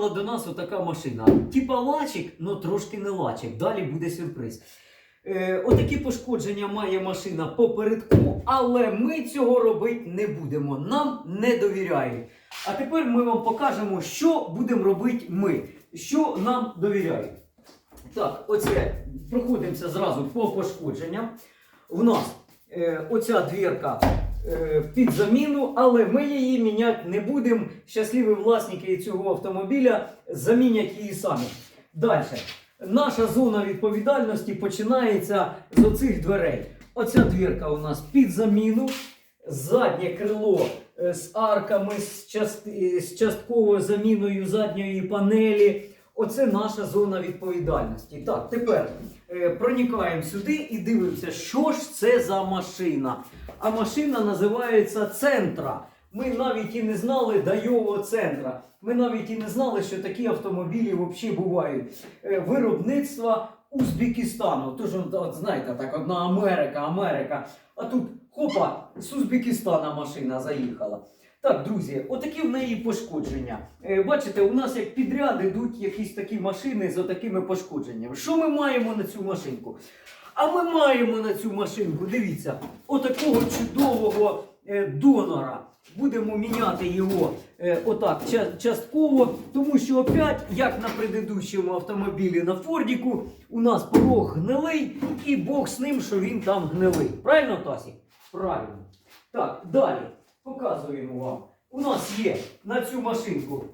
приїхала до нас отака машина. Типа лачик, але трошки не лачик. Далі буде сюрприз. Е, отакі пошкодження має машина попередку, але ми цього робити не будемо. Нам не довіряють. А тепер ми вам покажемо, що будемо робити ми, що нам довіряють. Так, оце проходимося зразу по пошкодженням. У нас е, оця двірка під заміну, але ми її міняти не будемо. Щасливі власники цього автомобіля замінять її самі. Далі. Наша зона відповідальності починається з оцих дверей. Оця двірка у нас під заміну. Заднє крило е, з арками, з, част- з частковою заміною задньої панелі. Оце наша зона відповідальності. Так, тепер е, проникаємо сюди і дивимося, що ж це за машина. А машина називається Центра. Ми навіть і не знали Дайового центра. Ми навіть і не знали, що такі автомобілі взагалі бувають. Е, Виробництва Узбекистану. Тож, от, знаєте, так одна Америка, Америка. А тут хопа, з Узбекистана машина заїхала. Так, друзі, отакі в неї пошкодження. Е, бачите, у нас як підряд ідуть якісь такі машини з отакими пошкодженнями. Що ми маємо на цю машинку? А ми маємо на цю машинку, дивіться, отакого чудового е, донора. Будемо міняти його е, отак ча- частково, тому що опять, як на предыдущому автомобілі на Фордіку, у нас порог гнилий, і Бог з ним, що він там гнилий. Правильно, Тасі? Правильно. Так, далі показуємо вам. У нас є на цю машинку.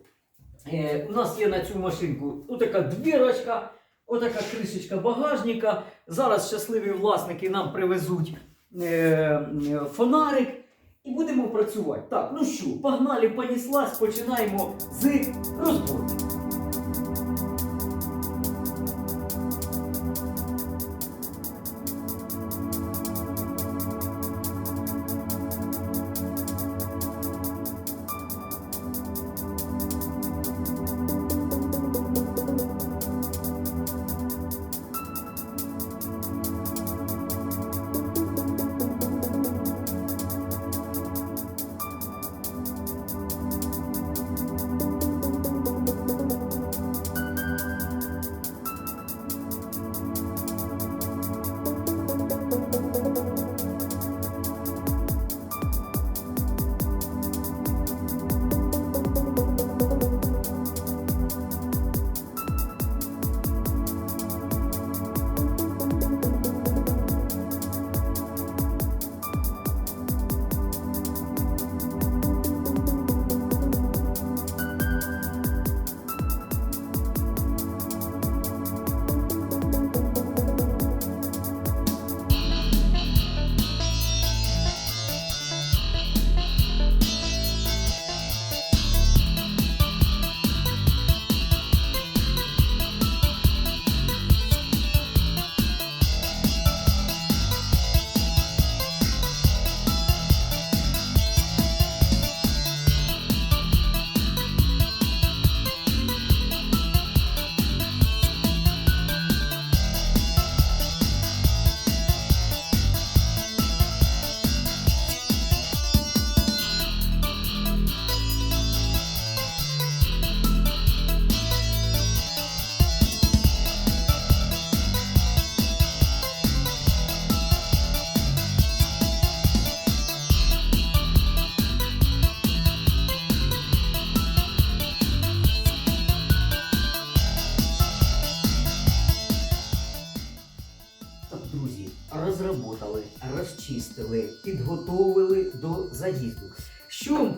Е, у нас є на цю машинку отака двірочка, отака кришечка багажника. Зараз щасливі власники нам привезуть е, фонарик і будемо працювати. Так, ну що, погнали, поніслась, починаємо з розборки.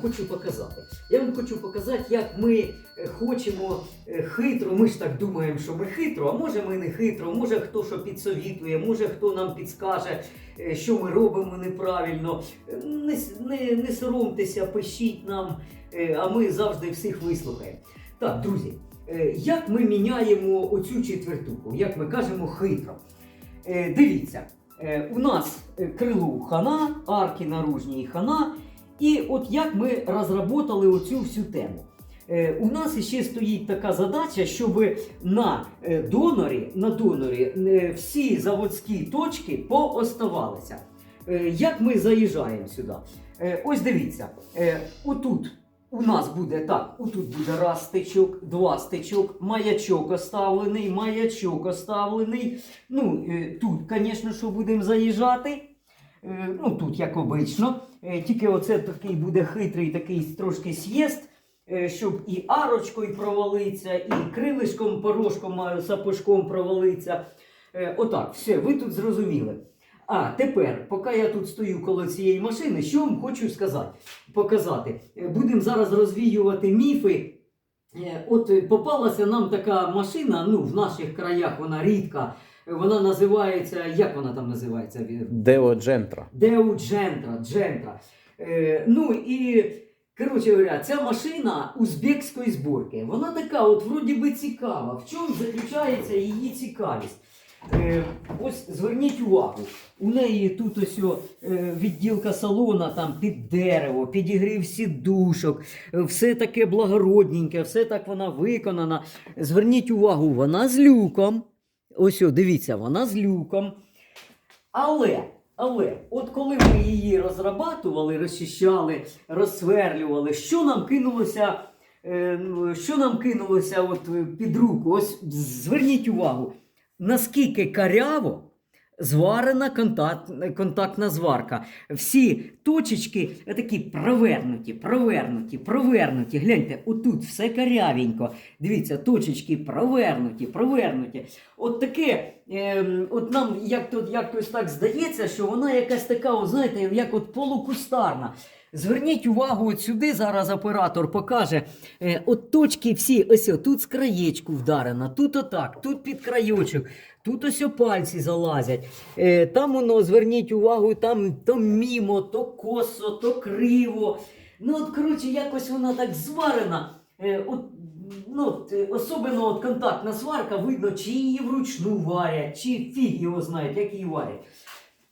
Хочу показати? Я вам хочу показати, як ми е, хочемо е, хитро. Ми ж так думаємо, що ми хитро, а може ми не хитро, може хто що підсовітує, може хто нам підскаже, е, що ми робимо неправильно. Не, не, не соромтеся, пишіть нам, а ми завжди всіх вислухаємо. Так, друзі, як ми міняємо оцю четвертуху, як ми кажемо, хитро. Дивіться, у нас крилу хана, арки наружні хана. І от як ми розробили оцю всю тему. Е, у нас ще стоїть така задача, щоб на е, донорі, на донорі е, всі заводські точки пооставалися. Як ми заїжджаємо сюди? Ось дивіться, отут у нас буде так, отут буде раз стичок, два стичок, маячок оставлений, маячок оставлений. Ну, тут, звісно, що будемо заїжджати. Е, Ну, тут, як обично. Е, Тільки оце такий буде хитрий такий трошки з'їзд, е, щоб і арочкою провалиться, і крилишком, порошком, сапожком провалиться. Отак, все, ви тут зрозуміли. А тепер, поки я тут стою коло цієї машини, що вам хочу сказати, показати. Будемо зараз розвіювати міфи. От попалася нам така машина, ну в наших краях вона рідка. Вона називається, як вона там називається? Део Джентра. Деу Джентра. Джентра. Е, ну і, коротше говоря, ця машина узбекської зборки. Вона така, от вроді би цікава. В чому заключається її цікавість? Е, ось зверніть увагу, у неї тут ось о, е, відділка салона там під дерево, підігрів сідушок, все таке благородненьке, все так вона виконана. Зверніть увагу, вона з люком. Ось, о, дивіться, вона з люком. Але, але, от коли ми її розрабатували, розчищали, розсверлювали, що нам кинулося, е, ну, що нам кинулося от під руку? Ось зверніть увагу, наскільки каряво зварена контакт, контактна зварка. Всі точечки такі провернуті, провернуті, провернуті. Гляньте, отут все карявенько. Дивіться, точечки провернуті, провернуті. От таке, е, от нам як тут якось так здається, що вона якась така, знаєте, як от полукустарна. Зверніть увагу, от сюди зараз оператор покаже. Е, от точки всі, ось тут з краєчку вдарено, тут отак, тут під краєчок, тут ось пальці залазять. Е, там воно, зверніть увагу, там то мімо, то косо, то криво. Ну, от, коротше, якось вона так зварена. Е, от, ну, особливо от контактна сварка, видно, чи її вручну варять, чи фіг його знають, як її варять.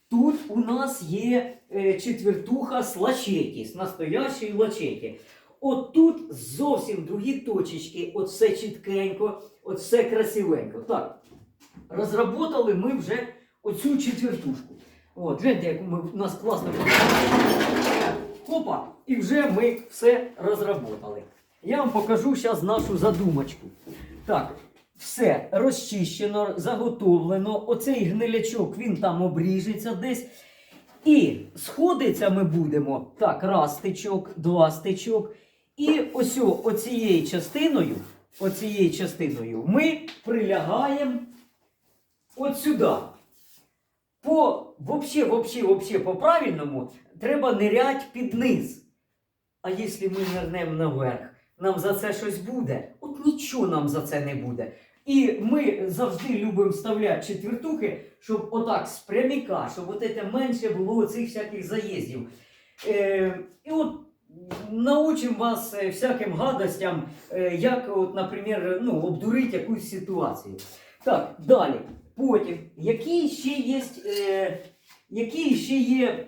Тут у нас є е, четвертуха з лачеті, з настоящої лачеті. От тут зовсім другі точечки, от все чіткенько, от все красивенько. Так, розработали ми вже оцю четвертушку. От, гляньте, як ми, у нас класно. Хопа, і вже ми все розработали. Я вам покажу зараз нашу задумочку. Так, все розчищено, заготовлено. Оцей гнилячок він там обріжеться десь. І сходиться ми будемо так, раз стичок, два стичок. І ось оцією частиною, оцією частиною ми прилягаємо от сюди. По вообще, вообще, вообще по правильному треба нирять під низ. А якщо ми нирнемо наверх, нам за це щось буде? От нічого нам за це не буде. І ми завжди любимо вставляти четвертухи, щоб отак з пряміка, щоб от це менше було цих всяких заїздів. Е, і от научимо вас е, всяким гадостям, е, як, от, наприклад, ну, обдурити якусь ситуацію. Так, далі. Потім, які ще є, е, які ще є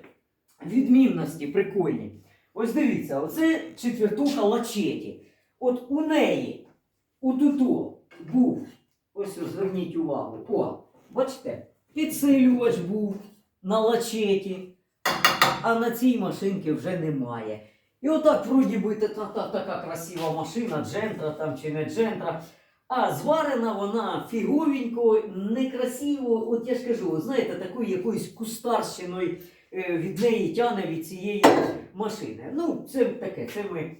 відмінності прикольні? Ось дивіться, оце четвертуха лачеті. От у неї, у туту був, ось зверніть увагу, о, бачите, підсилювач був на лачеті, а на цій машинці вже немає. І отак, вроді би, та, та, та, така красива машина, джентра там чи не джентра. А зварена вона фіговенько, некрасиво, от я ж кажу, знаєте, такою якоюсь кустарщиною е, від неї тяне від цієї машини. Ну, це таке, це ми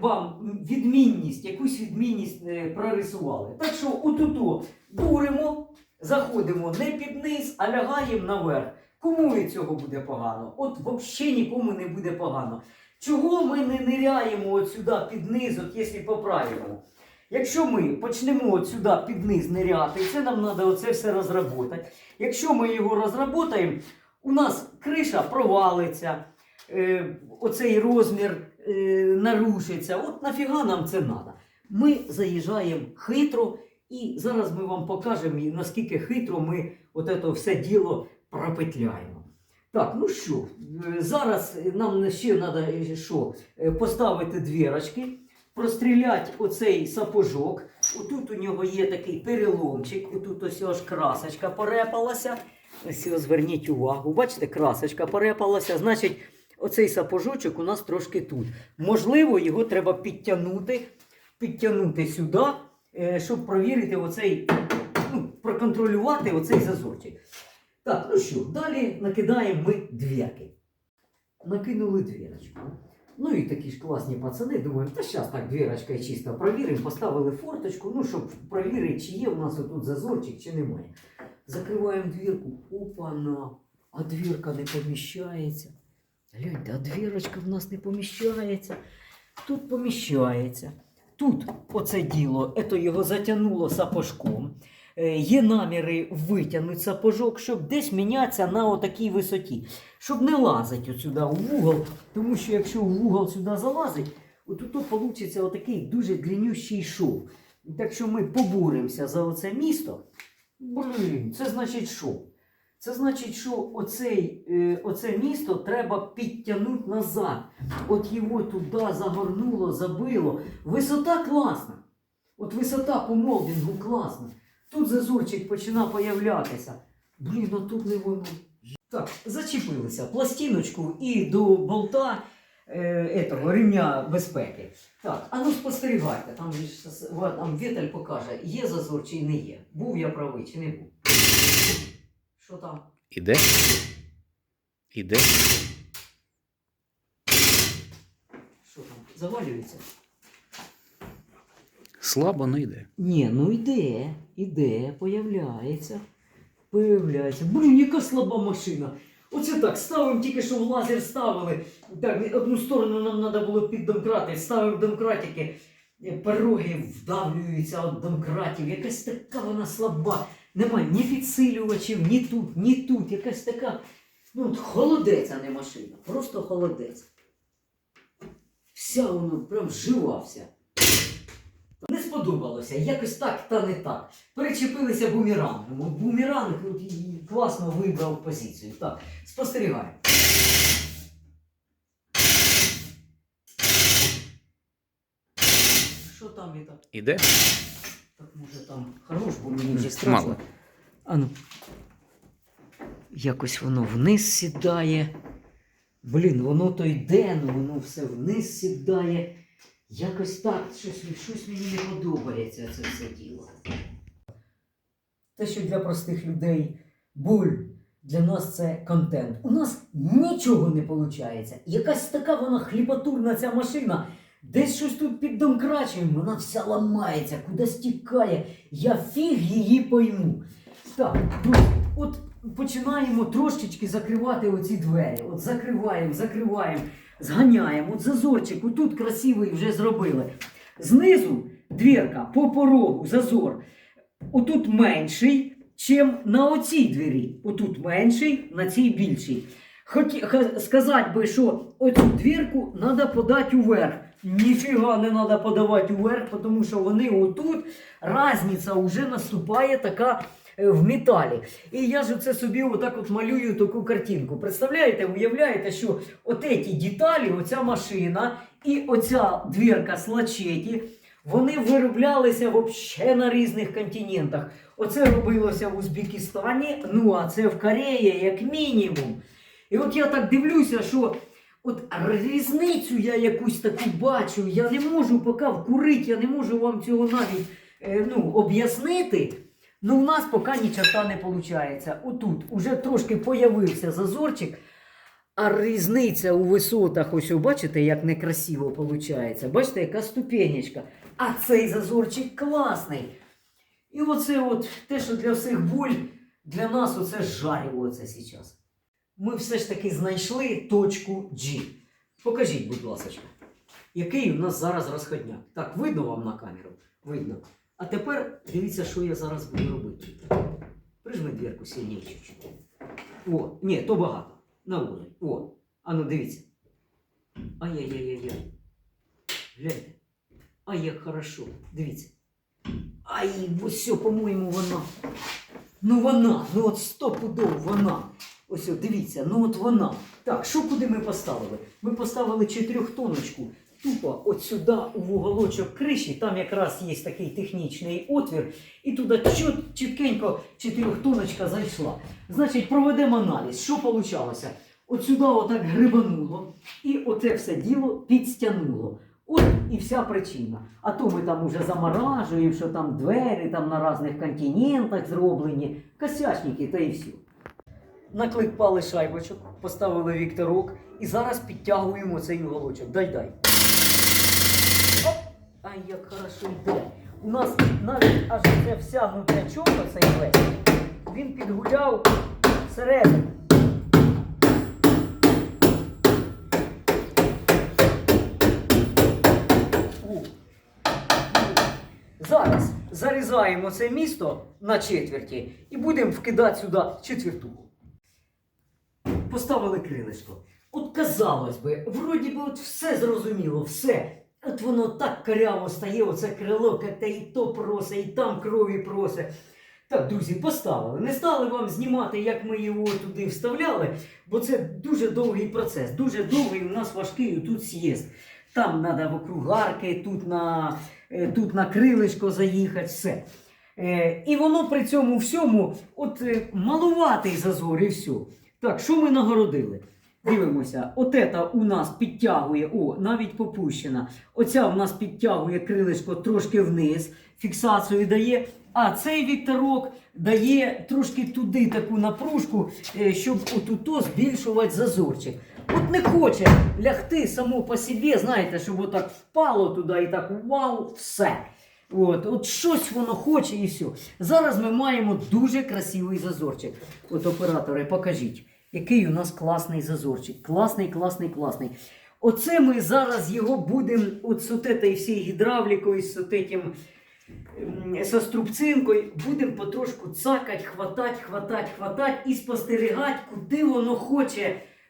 вам відмінність, якусь відмінність е, прорисували. Так що отут дуримо, заходимо не під низ, а лягаємо наверх. Кому від цього буде погано? От взагалі нікому не буде погано. Чого ми не ниряємо от сюди під низ, от якщо по-правильному? Якщо ми почнемо от сюди під низ ниряти, це нам треба оце все розробити. Якщо ми його розробимо, у нас криша провалиться, е, оцей розмір е, нарушиться. От нафіга нам це треба? Ми заїжджаємо хитро, і зараз ми вам покажемо, наскільки хитро ми от це все діло пропетляємо. Так, ну що, е, зараз нам ще треба що? Е, поставити двірочки, простріляти оцей сапожок. Отут у нього є такий переломчик, отут ось аж красочка порепалася. Ось зверніть увагу. Бачите, красочка порепалася. Значить, оцей сапожочок у нас трошки тут. Можливо, його треба підтягнути, підтягнути сюди, е, щоб провірити оцей, ну, проконтролювати оцей зазорчик. Так, ну що, далі накидаємо ми двірки. Накинули двірочку. Ну і такі ж класні пацани, думаємо, та зараз так двірочка чисто провіримо, поставили форточку, ну, щоб провірити, чи є у нас отут зазорчик, чи немає. Закриваємо двірку, опа-на, а двірка не поміщається. Гляньте, а двірочка в нас не поміщається. Тут поміщається. Тут оце діло, це його затягнуло сапожком. Е, Є наміри витягнути сапожок, щоб десь мінятися на отакій висоті, щоб не лазити сюди у вугол, тому що якщо в вугол сюди залазить, от тут вийде отакий дуже длиннющий шов. Так що ми поборемося за оце місто. Блін, це значить що? Це значить, що оцей, е, оце місто треба підтягнути назад. От його туди загорнуло, забило. Висота класна. От висота по молдингу класна. Тут зазорчик починає появлятися. Блін, а тут не воно. Так, зачепилися пластиночку і до болта е, этого, ремня безпеки. Так, а ну спостерігайте, там, там Віталь покаже, є зазор чи не є. Був я правий чи не був. Що там? Іде? Іде? Що там? Завалюється? Слабо не йде. Ні, ну йде, іде, появляється. Появляється. Блін, яка слаба машина. Оце так, ставимо тільки що в лазер ставили. Так, одну сторону нам треба було піддомкрати. Ставимо домкратики. Пороги вдавлюються від домкратів. Якась така вона слаба. Нема ні підсилювачів, ні тут, ні тут. Якась така. Ну, от холодець, а не машина. Просто холодець. Вся вона прям жива вся. Не сподобалося, якось так та не так. Перечепилися бумерангом. Бумеранг от, і класно вибрав позицію. Так, спостерігаємо. Що там і так? Іде? Так може там хорош, бо мені вже Мало. страшно. Ану. Якось воно вниз сідає. Блін, воно то йде, ну воно все вниз сідає. Якось так, щось, щось мені не подобається це все діло. Те, що для простих людей боль, для нас це контент. У нас нічого не виходить. Якась така вона хлібатурна ця машина. Десь щось тут піддомкрачуємо, вона вся ламається, кудись тікає. Я фіг її пойму. Так, друзі, от починаємо трошечки закривати оці двері. От закриваємо, закриваємо, зганяємо. От зазорчик, отут красивий вже зробили. Знизу двірка по порогу, зазор. Отут менший, чим на оцій двері. Отут менший, на цій більший. Хоті, сказати би, що оцю двірку треба подати уверх. Ніфіга не треба подавати уверх, тому що вони отут, різниця вже наступає така е, в металі. І я ж це собі отак от малюю таку картинку. Представляєте, уявляєте, що от ці деталі, оця машина і оця двірка з лачеті, вони вироблялися взагалі на різних континентах. Оце робилося в Узбекистані, ну а це в Кореї як мінімум. І от я так дивлюся, що от різницю я якусь таку бачу, я не можу поки вкурити, я не можу вам цього навіть е, ну, об'яснити. Ну, у нас поки ні черта не виходить. Отут уже трошки появився зазорчик, а різниця у висотах, ось бачите, як некрасиво виходить. Бачите, яка ступенечка. А цей зазорчик класний. І оце от те, що для всіх боль, для нас оце жаріво оце зараз. Ми все ж таки знайшли точку G. Покажіть, будь ласка, який у нас зараз розходняк. Так, видно вам на камеру? Видно. А тепер дивіться, що я зараз буду робити. Прижми двірку сильніше. О, ні, то багато. На уровень. О, а ну дивіться. Ай-яй-яй-яй-яй. Гляньте. Ай, як хорошо. Дивіться. Ай, ось все, по-моєму, вона. Ну вона, ну от стопудов вона. Ось, дивіться, ну от вона. Так, що куди ми поставили? Ми поставили чотирьохтоночку тупо от сюди у вуголочок криші, там якраз є такий технічний отвір, і туди чіт, чіткенько чотирьохтоночка зайшла. Значить, проведемо аналіз. Що получалося? от сюди отак грибануло, і оце все діло підстянуло. От і вся причина. А то ми там уже заморажуємо, що там двері там на різних континентах зроблені, косячники та і все. Накликпали шайбочок, поставили вікторок і зараз підтягуємо цей уголочок. Дай дай. Ай, як хорошо йде. У нас навіть аж це вся внутрячок, цей весь, він підгуляв всередину. Зараз зарізаємо це місто на четверті і будемо вкидати сюди четвертуху. Поставили крилишко. От казалось би, вроді би от все зрозуміло, все. От воно так каряво стає, оце крило, та і то просе, і там крові просе. Так, друзі, поставили. Не стали вам знімати, як ми його туди вставляли, бо це дуже довгий процес. Дуже довгий у нас важкий тут з'їзд. Там треба вокруг арки, тут на, е, тут на крилишко заїхати, все. Е, і воно при цьому всьому от е, малуватий зазор і все. Так, що ми нагородили? Дивимося, отета у нас підтягує, о, навіть попущена. Оця у нас підтягує крилишко трошки вниз, фіксацію дає. А цей вікторок дає трошки туди таку напружку, е, щоб отуто збільшувати зазорчик. От не хоче лягти само по собі, знаєте, щоб отак впало туди і так вау, все. От, от щось воно хоче і все. Зараз ми маємо дуже красивий зазорчик. От оператори, покажіть, який у нас класний зазорчик. Класний, класний, класний. Оце ми зараз його будемо от з отетой всією гідравлікою, з отетім м, со струбцинкою, будемо потрошку цакать, хватать, хватать, хватать і спостерігати, куди воно хоче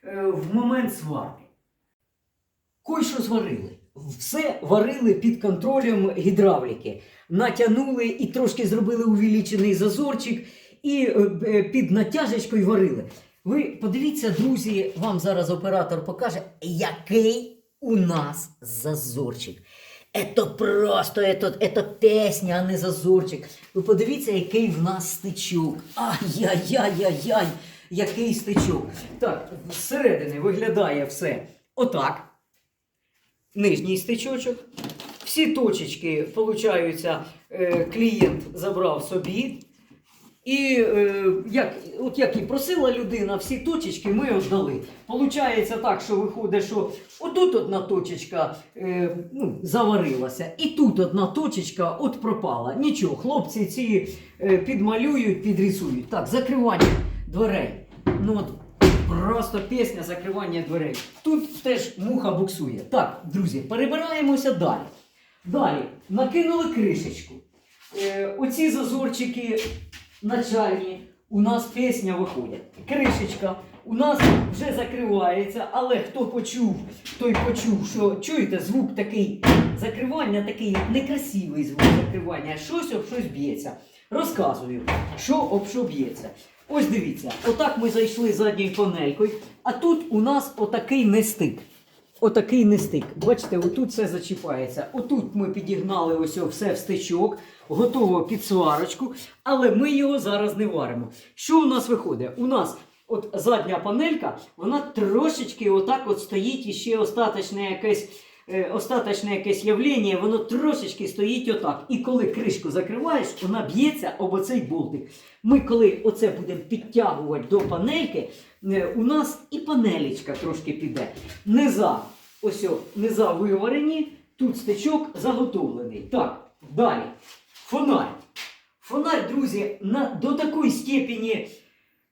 е, в момент сварки. Кой що зварили Все варили під контролем гідравліки. Натягнули і трошки зробили увеличений зазорчик, і е, е, під натяжечкою варили. Ви подивіться, друзі, вам зараз оператор покаже, який у нас зазорчик. Это просто, это, это песня, а не зазорчик. Ви подивіться, який в нас стичок. Ай-яй-яй-яй-яй, який стичок. Так, зсередини виглядає все отак. Нижній стичочок. Всі точечки, получаються, е, клієнт забрав собі. І е, як, от як і просила людина, всі точечки ми віддали. Получається так, що виходить, що отут одна точечка е, ну, заварилася, і тут одна точечка от пропала. Нічого, хлопці ці підмалюють, підрисують. Так, закривання дверей. Ну, от, просто пісня закривання дверей. Тут теж муха буксує. Так, друзі, перебираємося далі. Далі накинули кришечку. Е, оці зазорчики начальні, у нас пісня виходить. Кришечка у нас вже закривається, але хто почув, той почув, що чуєте, звук такий закривання, такий некрасивий звук закривання, щось об щось б'ється. Розказую, що об що б'ється. Ось дивіться, отак ми зайшли задньою панелькою, а тут у нас отакий нестик. Отакий нестик. Бачите, отут все зачіпається. Отут ми підігнали ось все в стичок, готово під сварочку, але ми його зараз не варимо. Що у нас виходить? У нас от задня панелька, вона трошечки отак от стоїть і ще остаточне якесь. Е, Остаточне якесь явлення, воно трошечки стоїть отак. І коли кришку закриваєш, вона б'ється об оцей болтик. Ми, коли оце будемо підтягувати до панельки, е, у нас і панелечка трошки піде. Низа, ось о, низа виварені, тут стечок заготовлений. Так, далі. Фонарь. Фонарь, друзі, на, до такої степені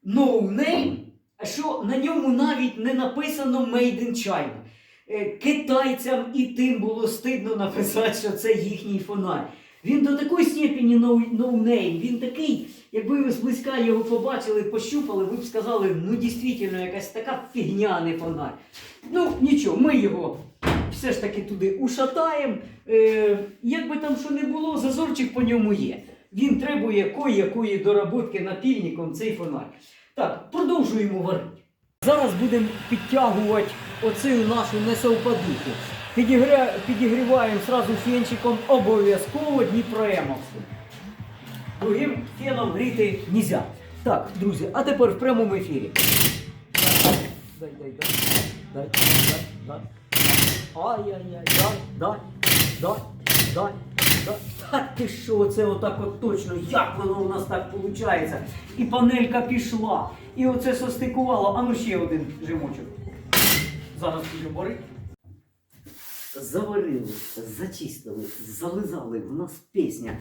no що на ньому навіть не написано Made in China. Е, Китайцям і тим було стидно написати, що це їхній фонарь. Він до такої степені no він такий, якби ви зблизька його побачили, пощупали, ви б сказали, ну дійсно якась така фігня, не фонарь. Ну нічого, ми його все ж таки туди ушатаємо. Е, як би там що не було, зазорчик по ньому є. Він требує кої-якої доработки напільником цей фонарь. Так, продовжуємо варити. Зараз будемо підтягувати оцю нашу несовпадуху. Підігріваємо зразу фенчиком обов'язково Дніпроемовським. Другим феном гріти нельзя. Так, друзі, а тепер в прямому ефірі. дай, дай, дай, дай, дай, дай. Ай-яй-яй, дай, дай, дай, дай, дай. Ти що, це отак от точно, як воно у нас так виходить? І панелька пішла, і оце состикувало, а ну ще один жимочок. Зараз будемо варити. Заварили, зачистили, зализали, в нас пісня.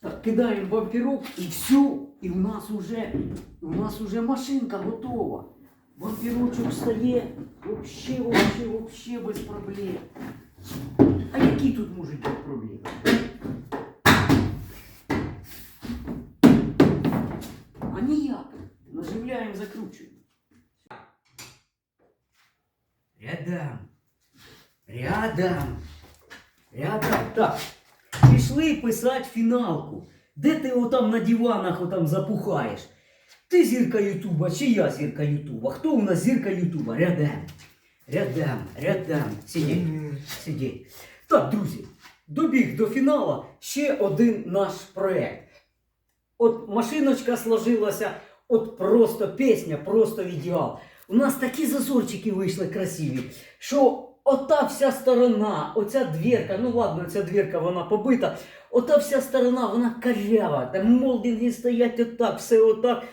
Так, кидаємо вампірок і все, і в нас уже, у нас уже машинка готова. Вампірочок стає взагалі, взагалі, взагалі без проблем. А які тут можуть бути проблеми? А ніяк. Наживляємо, закручуємо. Рядом. Рядом. Рядом. Так. Пішли писати фіналку. Де ти отам на диванах отам запухаєш? Ти зірка Ютуба чи я зірка Ютуба? Хто у нас зірка Ютуба? Рядом. Рядом, рядом. Сидіть. Сидіть. Так, друзі, добіг до фіналу ще один наш проект. От машиночка сложилася, от просто пісня, просто ідеал. У нас такі зазорчики вийшли красиві, що ота вся сторона, оця дверка, ну ладно, ця дверка вона побита, ота вся сторона, вона карява, там молдинги стоять отак, все отак.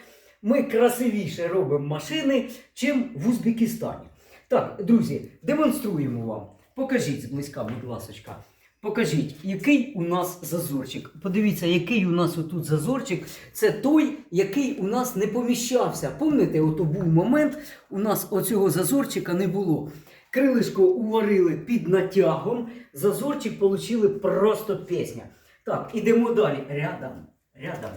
Ми красивіше робимо машини, чим в Узбекистані. Так, друзі, демонструємо вам. Покажіть зблизька, будь ласочка. Покажіть, який у нас зазорчик. Подивіться, який у нас отут зазорчик. Це той, який у нас не поміщався. Пам'ятаєте, ото був момент, у нас оцього зазорчика не було. Крилишко уварили під натягом, зазорчик получили просто пісня. Так, ідемо далі. Рядом, рядом.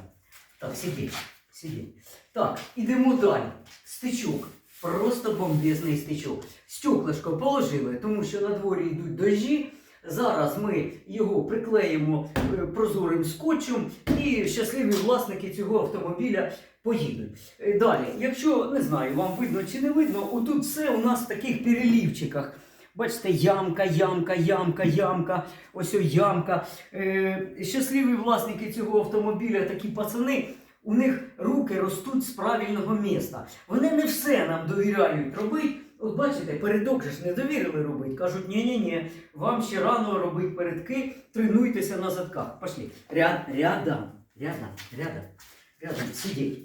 Так, сидіть, сидіть. Так, ідемо далі. Стичок. Просто бомбезний стичок. Стеклишко положили, тому що на дворі йдуть дощі. Зараз ми його приклеїмо е, прозорим скотчем і щасливі власники цього автомобіля поїдуть. Е, Далі, якщо не знаю, вам видно чи не видно, отут все у нас в таких перелівчиках. Бачите, ямка, ямка, ямка, ямка, ось о ямка. Е, щасливі власники цього автомобіля, такі пацани, у них руки ростуть з правильного міста. Вони не все нам довіряють робити. От бачите, передок же ж не довірили робити. Кажуть, ні-ні-ні, вам ще рано робити передки, тренуйтеся на задках. Пошли. Ряд, рядом, рядом, рядом, рядом. Сидіть.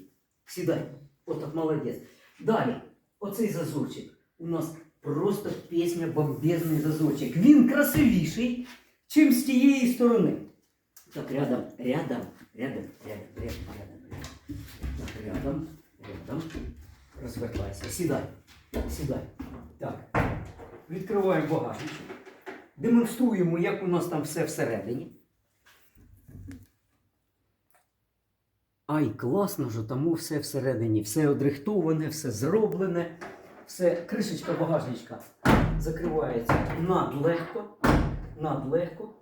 Сідай. Отак молодець. Далі, оцей зазорчик. У нас просто пісня бомбезний зазорчик. Він красивіший, чим з тієї сторони. Так, рядом, рядом, рядом, рядом, рядом, рядом. Так, рядом, рядом. Розвертайся. Сідай. Сідай. Так. Відкриваємо багажник. Демонструємо, як у нас там все всередині. Ай, класно ж, тому все всередині. Все одрихтоване, все зроблене. Все, кришечка багажничка закривається надлегко. Надлегко.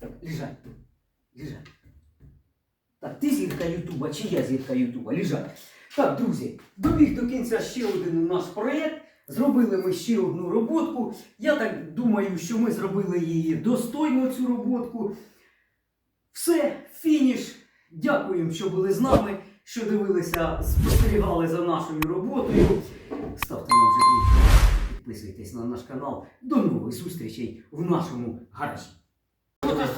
Так, лежать. Лежать. Так, ти зірка Ютуба чи я зірка Ютуба? Лежать. Так, друзі, добіг до кінця ще один наш проєкт. Зробили ми ще одну роботку. Я так думаю, що ми зробили її достойно, цю роботку. Все, фініш. Дякуємо, що були з нами, що дивилися, спостерігали за нашою роботою. Ставте нам вже підписуйтесь на наш канал. До нових зустрічей в нашому гаражі. Ти будеш